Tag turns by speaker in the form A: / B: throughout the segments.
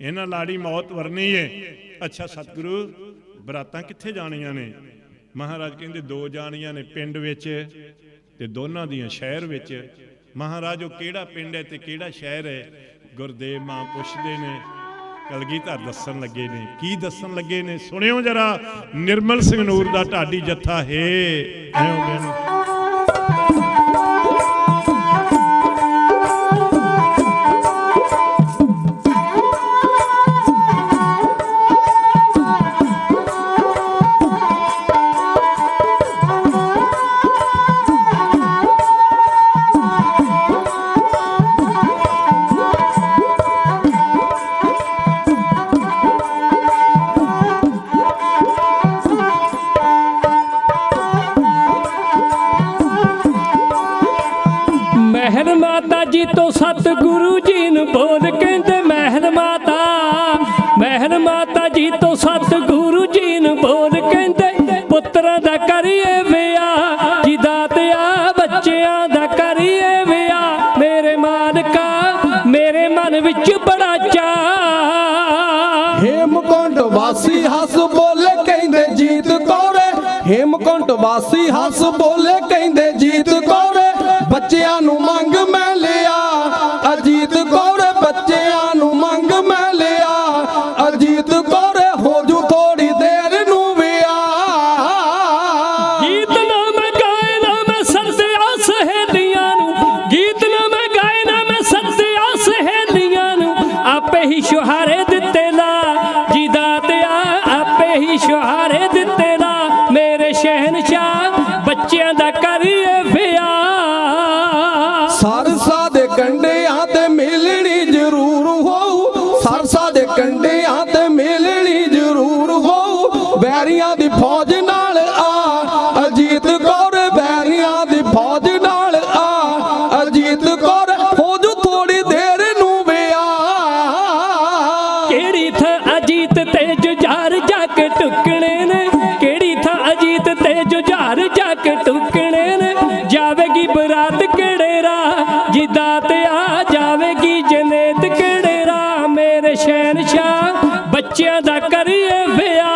A: ਇਹਨਾਂ ਲਾੜੀ ਮੌਤ ਵਰਨੀ ਏ। ਅੱਛਾ, ਸਤਿਗੁਰੂ, ਬਰਾਤਾਂ ਕਿੱਥੇ ਜਾਣੀਆਂ ਨੇ? ਮਹਾਰਾਜ ਕਹਿੰਦੇ ਦੋ ਜਾਣੀਆਂ ਨੇ ਪਿੰਡ ਵਿੱਚ ਤੇ ਦੋਨਾਂ ਦੀਆਂ ਸ਼ਹਿਰ ਵਿੱਚ। ਮਹਾਰਾਜ, ਉਹ ਕਿਹੜਾ ਪਿੰਡ ਹੈ ਤੇ ਕਿਹੜਾ ਸ਼ਹਿਰ ਹੈ? ਗੁਰਦੇਵ ਮਾਂ ਪੁੱਛਦੇ ਨੇ, ਕਲਗੀਧਰ ਦੱਸਣ ਲੱਗੇ ਨੇ। ਕੀ ਦੱਸਣ ਲੱਗੇ ਨੇ? ਸੁਣਿਓ ਜਰਾ, ਨਿਰਮਲ ਸਿੰਘ ਨੂਰ ਦਾ ਢਾਡੀ ਜੱਥਾ, ਹੈ ਐਉਂ
B: ਮਹਿਰ ਮਾਤਾ ਜੀ ਤੋਂ ਸਤਿਗੁਰੂ ਜੀ ਨੂੰ ਬੋਲ ਕਹਿੰਦੇ ਮਹਿਰ ਮਾਤਾ ਮਹਿਰ ਮਾਤਾ ਜੀ ਤੋਂ ਸਤਿਗੁਰੂ ਜੀ ਨੂੰ ਬੋਲ ਕਹਿੰਦੇ ਪੁੱਤਰਾਂ ਦਾ ਕਰੀਏ ਵਿਆਹ ਜੀ ਦਾਤਿਆ ਬੱਚਿਆਂ ਦਾ ਕਰੀਏ ਵਿਆਹ। ਮੇਰੇ ਮਾਲਕਾ, ਮੇਰੇ ਮਨ ਵਿੱਚ ਬੜਾ ਚਾਅ।
C: ਹੇਮਕੁੰਟ ਵਾਸੀ ਹੱਸ ਬੋਲੇ ਕਹਿੰਦੇ ਜੀਤ ਕੌਰੇ। ਹੇਮਕੁੰਟ ਵਾਸੀ ਹੱਸ ਬੋਲੇ ਬੱਚਿਆਂ ਨੂੰ ਮੰਗ ਮੈਂ ਲਿਆ। ਅਜੀਤ ਕੌਰੇ ਬੱਚਿਆਂ ਨੂੰ ਮੰਗ ਮੈਂ ਲਿਆ। ਅਜੀਤ ਕੌਰੇ ਹੋ ਜੂ ਥੋੜੀ ਦੇਰ ਨੂੰ ਵਿਆਹ।
B: ਗੀਤ ਨਾ ਮੈਂ ਗਾਏ, ਨਾ ਮੈਂ ਸੱਦਿਆ ਸਹੇਲੀਆਂ ਨੂੰ। ਗੀਤ ਨਾ ਮੈਂ ਗਾਏ, ਨਾ ਮੈਂ ਸੱਦਿਆ ਸਹੇਲੀਆਂ ਨੂੰ। ਆਪੇ ਹੀ ਸ਼ੁਹਾਰੇ ਦਿੱਤੇ ਨਾ ਜੀ ਦਾਤਿਆ ਆਪੇ ਹੀ ਸ਼ੁਹਾਰੇ ਦਿੱਤੇ ਨਾ ਮੇਰੇ ਸ਼ਹਿਨਸ਼ਾਹ ਬੱਚਿਆਂ ਦਾ
C: ਦੇ ਕੰਢਿਆਂ ਤੇ ਮਿਲਣੀ ਜ਼ਰੂਰ ਹੋਊ। ਵੈਰੀਆਂ ਦੀ ਫੌਜ ਨਾਲ ਆ, ਅਜੀਤ ਕੌਰ ਵੈਰੀਆਂ ਦੀ ਫੌਜ ਨਾਲ ਆ, ਅਜੀਤ ਕੌਰ ਹੋ ਥੋੜੀ ਦੇਰ ਨੂੰ ਵਿਆਹ
B: ਕਿਹੜੀ ਥਾਂ ਅਜੀਤ ਤੇ ਜੁਝਾਰ ਜਾ ਕੇ ਟੁਕਣੇ ਨੇ? ਕਿਹੜੀ ਥਾਂ ਅਜੀਤ ਤੇ ਜੁਝਾਰ ਜਾ ਕੇ ਟੁਕਣੇ ਨੇ? ਜਾਵੇਗੀ ਬਰਾਤ ਕਿਹੜੇ ਰਾਹ? ਤੇ ਆ ਬੱਚਿਆਂ ਦਾ ਕਰੀਏ ਵਿਆਹ।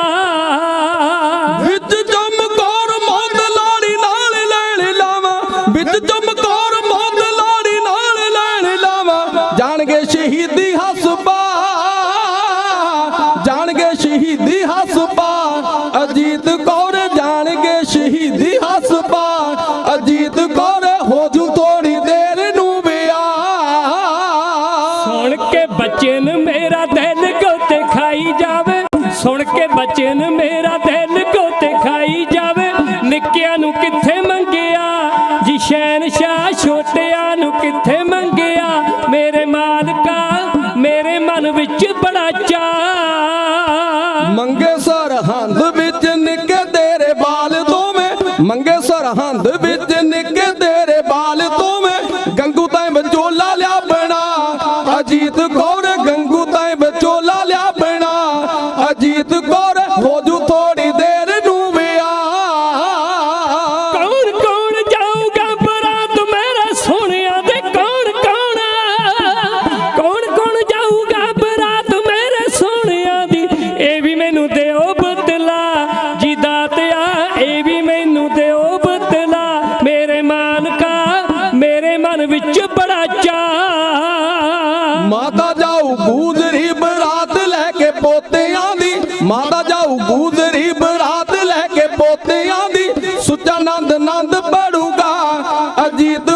C: ਵਿੱਚ ਚਮਕੌਰ ਮੌਤ ਲਾੜੀ ਨਾਲ ਲੈਣ ਲਾਵਾਂ। ਵਿੱਚ ਚਮਕੌਰ ਮੌਤ ਲਾੜੀ ਨਾਲ ਲੈਣ ਲਾਵਾਂ। ਜਾਣਗੇ ਸ਼ਹੀਦੀ ਹਸਬਾ ਜਾਣਗੇ ਸ਼ਹੀਦੀ ਹਸਬਾ ਅਜੀਤ ਕੌਰ ਜਾਣਗੇ ਸ਼ਹੀਦੀ ਹਸਬਾ ਅਜੀਤ ਕੌਰ ਹੋ ਜੂ
B: ਸੁਣ ਬੱਚੇ ਨੂੰ ਮੇਰਾ ਦਿਲ ਗੋਤੇ ਖਾਈ ਜਾਵੇ। ਨਿੱਕਿਆਂ ਨੂੰ ਕਿੱਥੇ ਮੰਗਿਆ? ਜੀ ਸ਼ਹਿਨਸ਼ਾਹ ਛੋਟਿਆਂ ਨੂੰ ਕਿੱਥੇ ਮੰਗਿਆ? ਮੇਰੇ ਮਾਲਕਾ, ਮੇਰੇ ਮਨ ਵਿੱਚ ਬੜਾ ਚਾਅ।
C: ਮੰਗੇ ਸਰਹੰਦ ਵਿੱਚ ਨਿੱਕੇ ਤੇਰੇ ਬਾਲ ਦੋਵੇਂ। ਮੰਗੇ ਸਰਹੰਦ ਵਿੱਚ ਨਿੱਕੇ ਤੇਰੇ ਬਾਲ ਦੋਵੇਂ। ਗੰਗੂ ਤਾਂ ਵਿਚੋਲਾ ਲਿਆ ਬਣਾ, ਅਜੀਤ ਮਾਤਾ ਜਾਊ ਗੂਜਰੀ ਬਰਾਤ ਲੈ ਕੇ ਪੋਤਿਆਂ ਦੀ। ਮਾਤਾ ਜਾਊ ਗੂਜਰੀ ਬਰਾਤ ਲੈ ਕੇ ਪੋਤਿਆਂ ਦੀ। ਸੁੱਚਾ ਨੰਦ ਨੰਦ ਬੜੂਗਾ ਅਜੀਤ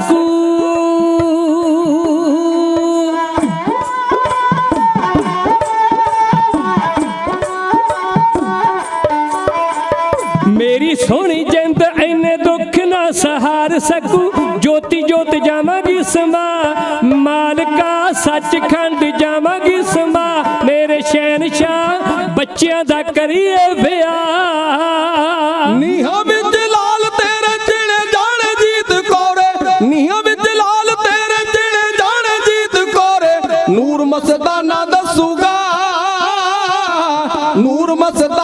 B: ਸਕੂ ਮੇਰੀ ਸੋਹਣੀ ਜਿੰਦ ਐਨੇ ਦੁੱਖ ਨਾ ਸਹਾਰ ਸਕੂ। ਜੋਤੀ ਜੋਤ ਜਾਵਾਂਗੀ ਸਮਾ, ਮਾਲਕਾ ਸੱਚਖੰਡ ਜਾਵਾਂਗੀ ਸਮਾ। ਮੇਰੇ ਸ਼ਹਿਨਸ਼ਾਹ ਬੱਚਿਆਂ ਦਾ ਕਰੀਏ ਵਿਆਹ।
C: ਨੂਰ ਮਸਤਾਨਾ